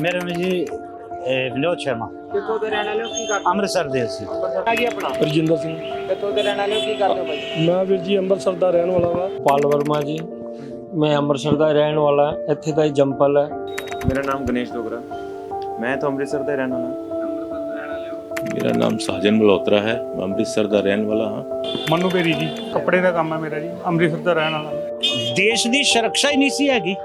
ਮੇਰਾ ਨਾਮ ਜੀ ਇਹ, ਵਿਨੋਦ ਸ਼ਰਮਾ। ਕਿੱਥੋਂ ਦੇ ਰਹਿਣ ਵਾਲੇ ਹੋ? ਕੀ ਕਰਦੇ ਅੰਮ੍ਰਿਤਸਰ ਦੇ ਸੀ ਹੋ ਕੀ ਆਪਣਾ? ਰਜਿੰਦਰ ਸਿੰਘ। ਕਿੱਥੋਂ ਦੇ ਰਹਿਣ ਵਾਲੇ ਹੋ? ਕੀ ਕਰਦੇ ਹੋ ਭਾਈ? ਮੈਂ ਵੀਰ ਜੀ ਅੰਮ੍ਰਿਤਸਰ ਦਾ ਰਹਿਣ ਵਾਲਾ ਵਾ। ਪਾਲ ਵਰਮਾ ਜੀ। ਮੈਂ ਅੰਮ੍ਰਿਤਸਰ ਦਾ ਰਹਿਣ ਵਾਲਾ ਇੱਥੇ ਦਾ ਹੀ ਜੰਪਲ ਹੈ। ਮੇਰਾ ਨਾਮ ਗਣੇਸ਼ ਡੋਗਰਾ। ਮੈਂ ਤਾਂ ਅੰਮ੍ਰਿਤਸਰ ਦਾ ਹੀ ਰਹਿਣ ਵਾਲਾ ਮੇਰਾ ਨਾਮ ਸਾਜਨ ਮਲਹੋਤਰਾ ਹੈ। ਮੈਂ ਅੰਮ੍ਰਿਤਸਰ ਦਾ ਰਹਿਣ ਵਾਲਾ ਹਾਂ। ਮਨੂ ਬੇਰੀ ਜੀ ਕੱਪੜੇ ਦਾ ਕੰਮ ਹੈ ਮੇਰਾ ਜੀ। ਅੰਮ੍ਰਿਤਸਰ ਦਾ ਰਹਿਣ ਵਾਲਾ। ਦੇਸ਼ ਦੀ ਸੁਰੱਖਿਆ ਹੀ ਨਹੀਂ ਸੀ ਹੈਗੀ।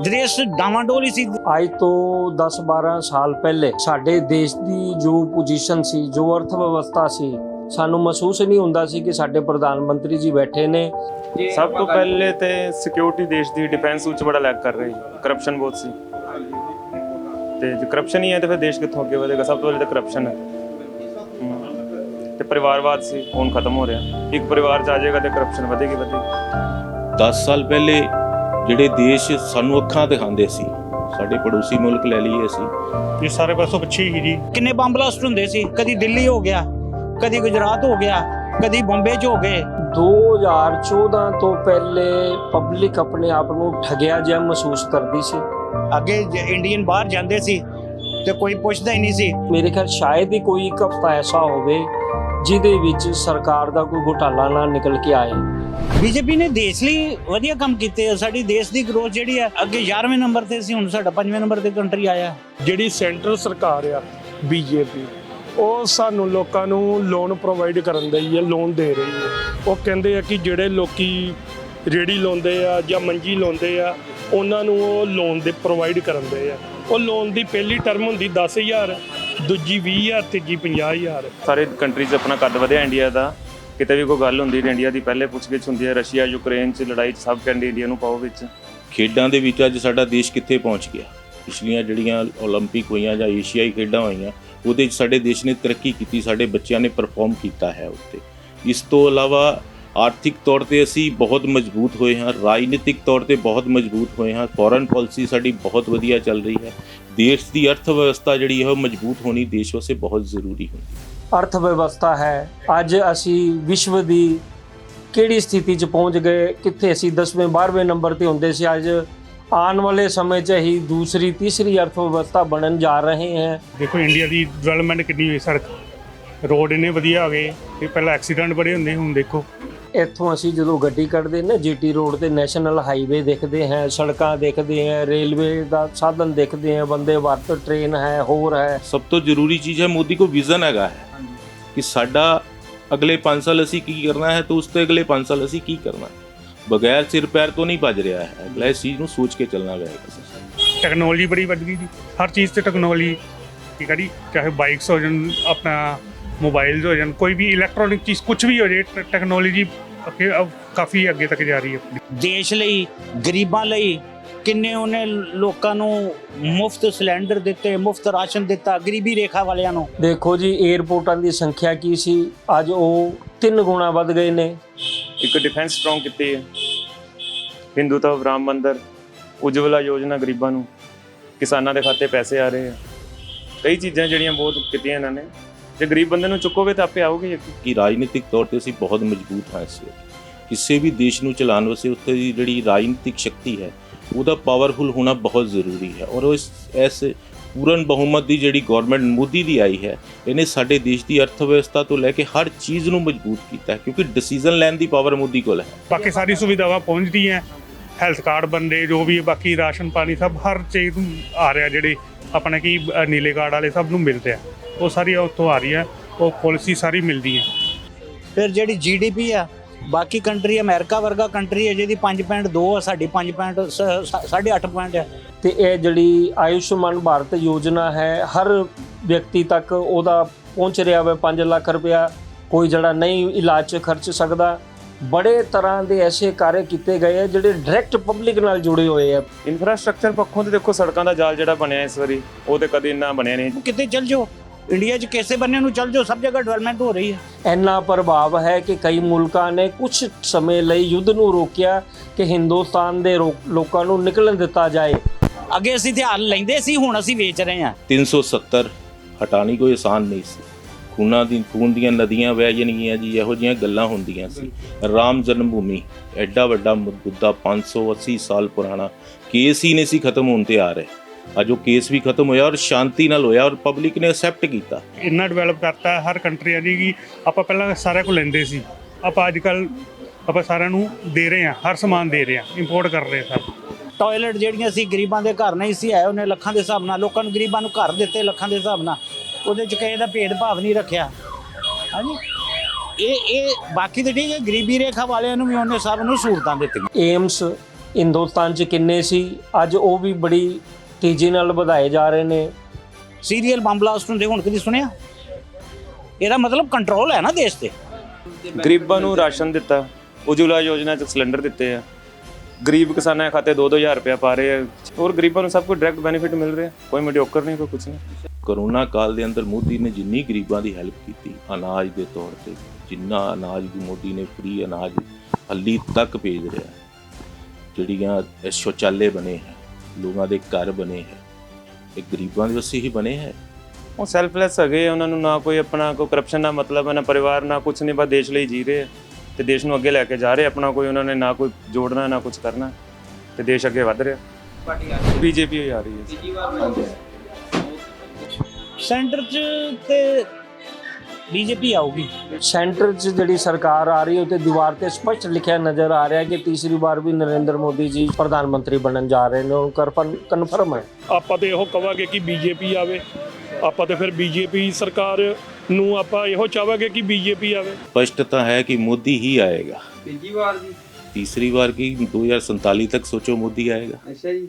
ਦੇਸ਼ ਡਾਵਾਂਡੋਲ ਸੀ ਅੱਜ ਤੋਂ 10-12 ਸਾਲ ਪਹਿਲੇ ਸਾਡੇ ਦੇਸ਼ ਦੀ ਜੋ ਪੋਜੀਸ਼ਨ ਸੀ ਜੋ ਅਰਥ ਵਿਵਸਥਾ ਸੀ ਸਾਨੂੰ ਮਹਿਸੂਸ ਨਹੀਂ ਹੁੰਦਾ ਸੀ ਕਿ ਸਾਡੇ ਪ੍ਰਧਾਨ ਮੰਤਰੀ ਜੀ ਬੈਠੇ ਨੇ। ਸਭ ਤੋਂ ਪਹਿਲੇ ਤੇ ਸਿਕਿਉਰਿਟੀ ਦੇਸ਼ ਦੀ ਡਿਫੈਂਸ ਉੱਚ ਬੜਾ ਲੈਕ ਕਰ ਰਹੀ ਕਰਪਸ਼ਨ ਬਹੁਤ ਸੀ। ਤੇ ਜੇ ਕਰਪਸ਼ਨ ਹੀ ਹੈ ਤੇ ਫਿਰ ਦੇਸ਼ ਕਿੱਥੋਂ ਅੱਗੇ ਵਧੇਗਾ? ਸਭ ਤੋਂ ਪਹਿਲੇ ਤਾਂ ਕਰਪਸ਼ਨ ਹੈ। ਤੇ ਪਰਿਵਾਰਵਾਦ ਸੀ ਹੁਣ ਖਤਮ ਹੋ ਰਿਹਾ। ਇੱਕ ਪਰਿਵਾਰ ਚ ਆ ਜਾਏਗਾ ਤੇ ਕਰਪਸ਼ਨ ਵਧੇਗੀ ਵਧੇਗੀ। 10 ਸਾਲ ਪਹਿਲੇ ਜਿਹੜੇ ਦੇਸ਼ ਸਾਨੂੰ ਅੱਖਾਂ ਦਿਖਾਉਂਦੇ ਸੀ ਸਾਡੇ ਪੜੋਸੀ ਮੁਲਕ ਲੈ ਲਈਏ ਅਸੀਂ। ਇਹ ਸਾਰੇ ਪਾਸੋਂ ਪਿੱਛੇ ਹੀ ਜੀ। ਕਿੰਨੇ ਬੰਬ ਬਲਾਸਟ ਹੁੰਦੇ ਸੀ? ਕਦੀ ਦਿੱਲੀ ਹੋ ਗਿਆ ਕਦੀ ਗੁਜਰਾਤ ਹੋ ਗਿਆ ਕਦੀ ਬੰਬੇ 'ਚ ਹੋ ਗਏ। 2014 ਤੋਂ ਪਹਿਲੇ ਪਬਲਿਕ ਆਪਣੇ ਆਪ ਨੂੰ ਠਗਿਆ ਜਿਹਾ ਮਹਿਸੂਸ ਕਰਦੀ ਸੀ। ਅੱਗੇ ਜ- ਇੰਡੀਅਨ ਬਾਹਰ ਜਾਂਦੇ ਸੀ ਤੇ ਕੋਈ ਪੁੱਛਦਾ ਹੀ ਨਹੀਂ ਸੀ। ਮੇਰੇ ਖਿਆਲ ਸ਼ਾਇਦ ਹੀ ਕੋਈ ਇੱਕ ਹਫ਼ਤਾ ਐਸਾ ਹੋਵੇ ਜਿਹਦੇ ਵਿੱਚ ਸਰਕਾਰ ਦਾ ਕੋਈ ਘੁਟਾਲਾ ਨਾ ਨਿਕਲ ਕੇ ਆਏ। ਬੀਜੇਪੀ ਨੇ ਦੇਸ਼ ਲਈ ਵਧੀਆ ਕੰਮ ਕੀਤੇ ਆ। ਸਾਡੀ ਦੇਸ਼ ਦੀ ਗਰੋਥ ਜਿਹੜੀ ਹੈ ਅੱਗੇ 11ਵੇਂ ਨੰਬਰ ਤੇ ਸੀ ਹੁਣ ਸਾਡਾ 5ਵੇਂ ਨੰਬਰ ਤੇ ਕੰਟਰੀ ਆਇਆ। ਜਿਹੜੀ ਸੈਂਟਰਲ ਸਰਕਾਰ ਆ ਬੀਜੇਪੀ ਉਹ ਸਾਨੂੰ ਲੋਕਾਂ ਨੂੰ ਲੋਨ ਪ੍ਰੋਵਾਈਡ ਕਰਨ ਦੀ ਹੈ ਲੋਨ ਦੇ ਰਹੀ ਹੈ ਉਹ ਕਹਿੰਦੇ ਆ ਕਿ ਜਿਹੜੇ ਲੋਕੀ ਰੇੜੀ ਲਾਉਂਦੇ ਆ ਜਾਂ ਮੰਜੀ ਲਾਉਂਦੇ ਆ ਉਹਨਾਂ ਨੂੰ ਉਹ ਲੋਨ ਦੇ ਪ੍ਰੋਵਾਈਡ ਕਰਨ ਦੇ ਆ। ਉਹ ਲੋਨ ਦੀ ਪਹਿਲੀ ਟਰਮ ਹੁੰਦੀ 10000 ਦੂਜੀ 20000 ਤੀਜੀ 50000 ਸਾਰੇ ਕੰਟਰੀ 'ਚ ਆਪਣਾ ਕੱਦ ਵਧਿਆ ਇੰਡੀਆ ਦਾ ਕਿਤੇ ਵੀ ਕੋਈ ਗੱਲ ਹੁੰਦੀ ਹੈ ਇੰਡੀਆ ਦੀ ਪਹਿਲੇ ਪੁੱਛਗਿੱਛ ਹੁੰਦੀ ਹੈ ਰਸ਼ੀਆ ਯੂਕਰੇਨ 'ਚ ਲੜਾਈ 'ਚ ਸਭ ਕਹਿੰਦੇ ਇੰਡੀਆ ਨੂੰ ਪਾਓ ਵਿੱਚ ਖੇਡਾਂ ਦੇ ਵਿੱਚ ਅੱਜ ਸਾਡਾ ਦੇਸ਼ ਕਿੱਥੇ ਪਹੁੰਚ ਗਿਆ ਪਿਛਲੀਆਂ ਜਿਹੜੀਆਂ 올림픽 ਹੋਈਆਂ ਜਾਂ ਏਸ਼ੀਆਈ ਖੇਡਾਂ ਹੋਈਆਂ ਉਹਦੇ 'ਚ ਸਾਡੇ ਦੇਸ਼ ਨੇ ਤਰੱਕੀ ਕੀਤੀ ਸਾਡੇ ਬੱਚਿਆਂ ਨੇ ਪਰਫਾਰਮ ਕੀਤਾ ਹੈ ਉੱਤੇ ਇਸ ਤੋਂ ਇਲਾਵਾ ਆਰਥਿਕ ਤੌਰ ਤੇ ਅਸੀਂ ਬਹੁਤ ਮਜ਼ਬੂਤ ਹੋਏ ਹਾਂ ਰਾਜਨੀਤਿਕ ਤੌਰ ਤੇ ਬਹੁਤ ਮਜ਼ਬੂਤ ਹੋਏ ਹਾਂ ਫੋਰਨ ਪਾਲਿਸੀ ਸਾਡੀ ਬਹੁਤ ਵਧੀਆ ਚੱਲ ਰਹੀ ਹੈ ਦੇਸ਼ ਦੀ ਅਰਥ ਵਿਵਸਥਾ ਜਿਹੜੀ ਹੈ ਉਹ ਮਜ਼ਬੂਤ ਹੋਣੀ ਦੇਸ਼ ਵਾਸਤੇ ਬਹੁਤ ਜ਼ਰੂਰੀ ਹੁੰਦੀ ਹੈ। ਅਰਥ ਵਿਵਸਥਾ ਹੈ। ਅੱਜ ਅਸੀਂ ਵਿਸ਼ਵ ਦੀ ਕਿਹੜੀ ਸਥਿਤੀ 'ਚ ਪਹੁੰਚ ਗਏ ਕਿੱਥੇ ਅਸੀਂ 10ਵੇਂ 12ਵੇਂ ਨੰਬਰ ਤੇ ਹੁੰਦੇ ਸੀ ਅੱਜ ਆਉਣ ਵਾਲੇ ਸਮੇਂ 'ਚ ਹੀ ਦੂਸਰੀ ਤੀਸਰੀ ਅਰਥ ਵਿਵਸਥਾ ਬਣਨ ਜਾ ਰਹੇ ਹੈ। ਦੇਖੋ ਇੰਡੀਆ ਦੀ ਡਿਵੈਲਪਮੈਂਟ ਕਿੰਨੀ ਹੋਈ ਸੜਕ ਰੋਡ ਇੰਨੇ ਵਧੀਆ ਆ ਗਏ ਪਹਿਲਾਂ ਐਕਸੀਡੈਂਟ ਬੜੇ ਹੁੰਦੇ ਹੁਣ ਦੇਖੋ। ਇੱਥੋਂ ਅਸੀਂ ਜਦੋਂ ਗੱਡੀ ਕੱਢਦੇ ਨਾ ਜੀਟੀ ਰੋਡ ਤੇ ਨੈਸ਼ਨਲ ਹਾਈਵੇ ਦੇਖਦੇ ਹਾਂ ਸੜਕਾਂ ਦੇਖਦੇ ਹਾਂ ਰੇਲਵੇ ਦਾ ਸਾਧਨ ਦੇਖਦੇ ਹਾਂ ਬੰਦੇ ਭਾਰਤ ਟ੍ਰੇਨ ਹੈ ਹੋਰ ਹੈ। ਸਭ ਤੋਂ ਜ਼ਰੂਰੀ ਚੀਜ਼ ਹੈ ਮੋਦੀ ਕੋ ਵਿਜ਼ਨ ਹੈਗਾ ਹੈ ਕਿ ਸਾਡਾ ਅਗਲੇ 5 ਸਾਲ ਅਸੀਂ ਕੀ ਕਰਨਾ ਹੈ ਤੇ ਉਸ ਤੋਂ ਅਗਲੇ 5 ਸਾਲ ਅਸੀਂ ਕੀ ਕਰਨਾ ਹੈ। ਬਗੈਰ ਸਿਰ ਪੈਰ ਤੋਂ ਨਹੀਂ ਭੱਜ ਰਿਹਾ ਹੈ। ਅਗਲਾ ਇਸ ਚੀਜ਼ ਨੂੰ ਸੋਚ ਕੇ ਚੱਲਣਾ ਪਏਗਾ। ਟੈਕਨੋਲੋਜੀ ਬੜੀ ਵੱਧ ਗਈ ਜੀ। ਹਰ ਚੀਜ਼ ਤੇ ਟੈਕਨੋਲੋਜੀ ਠੀਕ ਹੈ ਜੀ। ਚਾਹੇ ਬਾਈਕਸ ਹੋ ਜਾਣ ਆਪਣਾ ਮੋਬਾਈਲਸ ਹੋ ਜਾਣ ਕੋਈ ਵੀ ਇਲੈਕਟ੍ਰੋਨਿਕ ਚੀਜ਼ ਕੁਝ ਵੀ ਹੋ ਜਾਏ ਟੈਕਨੋਲੋਜੀ ਅੱਗੇ ਕਾਫੀ ਅੱਗੇ ਤੱਕ ਜਾ ਰਹੀ ਹੈ ਦੇਸ਼ ਲਈ ਗਰੀਬਾਂ ਲਈ ਕਿੰਨੇ ਉਹਨੇ ਲੋਕਾਂ ਨੂੰ ਮੁਫਤ ਸਿਲੰਡਰ ਦਿੱਤੇ ਮੁਫਤ ਰਾਸ਼ਨ ਦਿੱਤਾ ਗਰੀਬੀ ਰੇਖਾ ਵਾਲਿਆਂ ਨੂੰ? ਦੇਖੋ ਜੀ 에ਅਰਪੋਰਟਾਂ ਦੀ ਸੰਖਿਆ ਕੀ ਸੀ? ਅੱਜ ਉਹ ਤਿੰਨ ਗੁਣਾ ਵੱਧ ਗਏ ਨੇ। ਇੱਕ ਡਿਫੈਂਸ ਸਟਰੋਂਗ ਕੀਤੀ ਹੈ। ਹਿੰਦੂਤਵ ਰਾਮ ਮੰਦਰ ਉਜਵਲਾ ਯੋਜਨਾ ਗਰੀਬਾਂ ਨੂੰ। ਕਿਸਾਨਾਂ ਦੇ ਖਾਤੇ ਪੈਸੇ ਆ ਰਹੇ ਆ। ਕਈ ਚੀਜ਼ਾਂ ਜਿਹੜੀਆਂ ਬਹੁਤ ਕੀਤੀਆਂ ਇਹਨਾਂ ਨੇ। ਜੇ ਗਰੀਬ ਬੰਦੇ ਨੂੰ ਚੁੱਕੋਗੇ ਤਾਂ ਆਪੇ ਆਓਗੇ ਅੱਗੇ ਕਿ ਰਾਜਨੀਤਿਕ ਤੌਰ ਤੇ ਅਸੀਂ ਬਹੁਤ ਮਜ਼ਬੂਤ ਹਾਂ ਇਸ ਵੇਲੇ। ਕਿਸੇ ਵੀ ਦੇਸ਼ ਨੂੰ ਚਲਾਉਣ ਵਾਸਤੇ ਉੱਥੇ ਦੀ ਜਿਹੜੀ ਰਾਜਨੀਤਿਕ ਸ਼ਕਤੀ ਹੈ ਉਹਦਾ ਪਾਵਰਫੁਲ ਹੋਣਾ ਬਹੁਤ ਜ਼ਰੂਰੀ ਹੈ। ਔਰ ਉਹ ਇਸ ਇਸ ਪੂਰਨ ਬਹੁਮਤ ਦੀ ਜਿਹੜੀ ਗਵਰਨਮੈਂਟ ਮੋਦੀ ਦੀ ਆਈ ਹੈ ਇਹਨੇ ਸਾਡੇ ਦੇਸ਼ ਦੀ ਅਰਥ ਵਿਵਸਥਾ ਤੋਂ ਲੈ ਕੇ ਹਰ ਚੀਜ਼ ਨੂੰ ਮਜ਼ਬੂਤ ਕੀਤਾ ਹੈ ਕਿਉਂਕਿ ਡਿਸੀਜਨ ਲੈਣ ਦੀ ਪਾਵਰ ਮੋਦੀ ਕੋਲ ਹੈ। ਬਾਕੀ ਸਾਰੀ ਸੁਵਿਧਾਵਾਂ ਪਹੁੰਚਦੀਆਂ ਹੈਲਥ ਕਾਰਡ ਬੰਦੇ ਜੋ ਵੀ ਬਾਕੀ ਰਾਸ਼ਨ ਪਾਣੀ ਸਭ ਹਰ ਚੀਜ਼ ਨੂੰ ਆ ਰਿਹਾ ਜਿਹੜੇ ਆਪਣੇ ਕੀ ਨੀਲੇ ਕਾਰਡ ਵਾਲੇ ਸਭ ਨੂੰ ਮਿਲ ਰਿਹਾ ਉਹ ਸਾਰੀ ਉੱਥੋਂ ਆ ਰਹੀ ਹੈ ਉਹ ਪਾਲਿਸੀ ਸਾਰੀ ਮਿਲਦੀ ਹੈ। ਫਿਰ ਜਿਹੜੀ ਜੀਡੀਪੀ ਆ ਬਾਕੀ ਕੰਟਰੀ ਅਮਰੀਕਾ ਵਰਗਾ ਕੰਟਰੀ ਹੈ ਜਿਹਦੀ 5.2 ਆ ਸਾਡੀ 5.8 ਪੁਆਇੰਟ ਹੈ ਤੇ ਇਹ ਜਿਹੜੀ ਆਯੁਸ਼ਮਾਨ ਭਾਰਤ ਯੋਜਨਾ ਹੈ ਹਰ ਵਿਅਕਤੀ ਤੱਕ ਉਹਦਾ ਪਹੁੰਚ ਰਿਹਾ ਵੇ 5 ਲੱਖ ਰੁਪਇਆ ਕੋਈ ਜਿਹੜਾ ਨਹੀਂ ਇਲਾਜ 'ਚ ਖਰਚ ਸਕਦਾ। ਬੜੇ ਤਰ੍ਹਾਂ ਦੇ ਐਸੇ ਕਾਰਜ ਕੀਤੇ ਗਏ ਆ ਜਿਹੜੇ ਡਾਇਰੈਕਟ ਪਬਲਿਕ ਨਾਲ ਜੁੜੇ ਹੋਏ ਆ। ਇਨਫਰਾਸਟ੍ਰਕਚਰ ਪੱਖੋਂ ਤੇ ਦੇਖੋ ਸੜਕਾਂ ਦਾ ਜਾਲ ਜਿਹੜਾ ਬਣਿਆ ਇਸ ਵਾਰੀ ਉਹ ਤੇ ਕਦੇ ਇੰਨਾ ਬਣਿਆ ਨਹੀਂ। ਕਿਤੇ ਚਲ ਜਾਓ। ਇੰਡੀਆ 'ਚ ਕਿਸੇ ਬੰਨੇ ਨੂੰ ਚਲ ਜਾਓ ਸਭ ਜਗ੍ਹਾ ਡਿਵੈਲਪਮੈਂਟ ਹੋ ਰਹੀ ਹੈ। ਇੰਨਾ ਪ੍ਰਭਾਵ ਹੈ ਕਿ ਕਈ ਮੁਲਕਾਂ ਨੇ ਕੁਝ ਸਮੇਂ ਲਈ ਯੁੱਧ ਨੂੰ ਰੋਕਿਆ ਕਿ ਹਿੰਦੁਸਤਾਨ ਦੇ ਲੋਕਾਂ ਨੂੰ ਨਿਕਲਣ ਦਿੱਤਾ ਜਾਏ। ਅੱਗੇ ਅਸੀਂ ਤੇ ਹੱਲ ਲੈਂਦੇ ਸੀ ਹੁਣ ਅਸੀਂ ਵੇਚ ਰਹੇ ਹਾਂ। 370 ਹਟਾਣੀ ਕੋਈ ਆਸਾਨ ਨਹੀਂ ਸੀ। ਖੂਨਾਂ ਦੀ ਖੂਨ ਦੀਆਂ ਨਦੀਆਂ ਵਹਿ ਜਾਣਗੀਆਂ ਜੀ ਇਹੋ ਜਿਹੀਆਂ ਗੱਲਾਂ ਹੁੰਦੀਆਂ ਸੀ। ਰਾਮ ਜਨਮ ਭੂਮੀ ਐਡਾ ਵੱਡਾ ਮੁੱਦਾ 580 ਸਾਲ ਪੁਰਾਣਾ ਕੇਸ ਹੀ ਨਹੀਂ ਸੀ ਖਤਮ ਹੋਣ ਤੇ ਆ ਰਹੇ। ਅੱਜ ਉਹ ਕੇਸ ਵੀ ਖਤਮ ਹੋਇਆ ਔਰ ਸ਼ਾਂਤੀ ਨਾਲ ਹੋਇਆ ਔਰ ਪਬਲਿਕ ਨੇ ਅਸੈਪਟ ਕੀਤਾ। ਇੰਨਾ ਡਿਵੈਲਪ ਕਰਤਾ ਹਰ ਕੰਟਰੀ ਦੀ ਕਿ ਆਪਾਂ ਪਹਿਲਾਂ ਸਾਰਿਆਂ ਕੋਲ ਲੈਂਦੇ ਸੀ। ਆਪਾਂ ਅੱਜ ਕੱਲ ਆਪਾਂ ਸਾਰਿਆਂ ਨੂੰ ਦੇ ਰਹੇ ਹਾਂ ਹਰ ਸਮਾਨ ਦੇ ਰਹੇ ਹਾਂ ਇੰਪੋਰਟ ਕਰ ਰਹੇ ਸਭ। ਟਾਇਲਟ ਜਿਹੜੀਆਂ ਸੀ ਗਰੀਬਾਂ ਦੇ ਘਰ ਨਹੀਂ ਸੀ ਆਏ ਉਹਨੇ ਲੱਖਾਂ ਦੇ ਹਿਸਾਬ ਨਾਲ ਲੋਕਾਂ ਨੂੰ ਗਰੀਬਾਂ ਨੂੰ ਘਰ ਦਿੱਤੇ ਲੱਖਾਂ ਦੇ ਹਿਸਾਬ ਨਾਲ। ਉਹਦੇ ਚ ਕਿਸੇ ਦਾ ਭੇਦਭਾਵ ਨਹੀਂ ਰੱਖਿਆ। ਹਾਂਜੀ? ਇਹ ਇਹ ਬਾਕੀ ਤਾਂ ਠੀਕ ਹੈ ਗਰੀਬੀ ਰੇਖਾ ਵਾਲਿਆਂ ਨੂੰ ਵੀ ਉਹਨੇ ਸਭ ਨੂੰ ਸਹੂਲਤਾਂ ਦਿੱਤੀਆਂ। ਏਮਸ ਹਿੰਦੁਸਤਾਨ 'ਚ ਕਿੰਨੇ ਸੀ ਅੱਜ ਉਹ ਵੀ ਬੜੀ ਤੇਜ਼ੀ ਨਾਲ ਵਧਾਏ ਜਾ ਰਹੇ ਨੇ। ਸੀਰੀਅਲ ਬੰਬ ਬਲਾਸਟ ਹੁੰਦੇ ਹੁਣ ਕਦੀ ਸੁਣਿਆ? ਇਹਦਾ ਮਤਲਬ ਕੰਟਰੋਲ ਹੈ ਨਾ ਦੇਸ਼ ਤੇ। ਗਰੀਬਾਂ ਨੂੰ ਰਾਸ਼ਨ ਦਿੱਤਾ ਉਜਵਲਾ ਯੋਜਨਾ ਚ ਸਿਲੰਡਰ ਦਿੱਤੇ ਆ। ਗਰੀਬ ਕਿਸਾਨਾਂ ਦੇ ਖਾਤੇ 2-2000 ਰੁਪਇਆ ਪਾ ਰਹੇ ਆ। ਹੋਰ ਗਰੀਬਾਂ ਨੂੰ ਸਭ ਕੁਝ ਡਾਇਰੈਕਟ ਬੈਨੀਫਿਟ ਮਿਲ ਰਿਹਾ। ਕੋਈ ਮੀਡੀਓਕਰ ਨਹੀਂ ਕੋਈ ਕੁਝ ਨਹੀਂ। ਕਰੋਨਾ ਕਾਲ ਦੇ ਅੰਦਰ ਮੋਦੀ ਨੇ ਜਿੰਨੀ ਗਰੀਬਾਂ ਦੀ ਹੈਲਪ ਕੀਤੀ ਅਨਾਜ ਦੇ ਤੌਰ ਤੇ ਜਿੰਨਾ ਅਨਾਜ ਵੀ ਮੋਦੀ ਨੇ ਫ੍ਰੀ ਅਨਾਜ ਹੱਲੀ ਤੱਕ ਭੇਜ ਰਿਹਾ। ਜਿਹੜੀਆਂ ਸ਼ੌਚਾਲੇ ਬਣੇ ਹੈ ਲੋਕਾਂ ਦੇ ਘਰ ਬਣੇ ਹੈ। ਇਹ ਗਰੀਬਾਂ ਦੇ ਵਾਸਤੇ ਹੀ ਬਣੇ ਹੈ। ਉਹ ਸੈਲਫਲੈਸ ਹੈਗੇ ਆ, ਉਹਨਾਂ ਨੂੰ ਨਾ ਕੋਈ ਆਪਣਾ ਕੋਈ ਕਰਪਸ਼ਨ ਦਾ ਮਤਲਬ ਹੈ ਨਾ ਪਰਿਵਾਰ ਨਾ ਕੁਝ ਨਹੀਂ ਬਸ ਦੇਸ਼ ਲਈ ਜੀ ਰਹੇ ਆ ਤੇ ਦੇਸ਼ ਨੂੰ ਅੱਗੇ ਲੈ ਕੇ ਜਾ ਰਹੇ ਆਪਣਾ ਕੋਈ ਉਹਨਾਂ ਨੇ ਨਾ ਕੋਈ ਜੋੜਨਾ ਨਾ ਕੁਝ ਕਰਨਾ। ਤੇ ਦੇਸ਼ ਅੱਗੇ ਵਧ ਰਿਹਾ। ਪਾਰਟੀ ਆ ਬੀਜੇਪੀ ਆ ਰਹੀ ਹੈ। ਤੀਜੀ ਵਾਰ ਹਾਂਜੀ। ਸੈਂਟਰ 'ਚ ਤੇ ਬੀਜੇਪੀ ਆਊਗੀ। ਸੈਂਟਰ 'ਚ ਜਿਹੜੀ ਸਰਕਾਰ ਆ ਰਹੀ ਹੈ ਤੇ ਦੀਵਾਰ ਤੇ ਸਪਸ਼ਟ ਲਿਖਿਆ ਨਜ਼ਰ ਆ ਰਿਹਾ ਕਿ ਤੀਸਰੀ ਵਾਰ ਵੀ ਨਰਿੰਦਰ ਮੋਦੀ ਜੀ ਪ੍ਰਧਾਨ ਮੰਤਰੀ ਬਣਨ ਜਾ ਰਹੇ ਨੇ। ਉਹ ਕਨਫਰਮ ਹੈ। ਆਪਾਂ ਤੇ ਇਹੋ ਕਵਾਂਗੇ ਕਿ ਬੀਜੇਪੀ ਆਵੇ। ਆਪਾਂ ਤੇ ਫਿਰ ਬੀਜੇਪੀ ਸਰਕਾਰ ਨੂੰ ਆਪਾਂ ਇਹੋ ਚਾਹਾਂਗੇ ਕਿ ਬੀਜੇਪੀ ਆਵੇ। ਸਪਸ਼ਟਤਾ ਹੈ ਕਿ ਮੋਦੀ ਹੀ ਆਏਗਾ। ਤੀਜੀ ਵਾਰ ਜੀ। ਤੀਸਰੀ ਵਾਰ ਕੀ? 2047 ਤੱਕ ਸੋਚੋ ਮੋਦੀ ਆਏਗਾ। ਅੱਛਾ ਜੀ।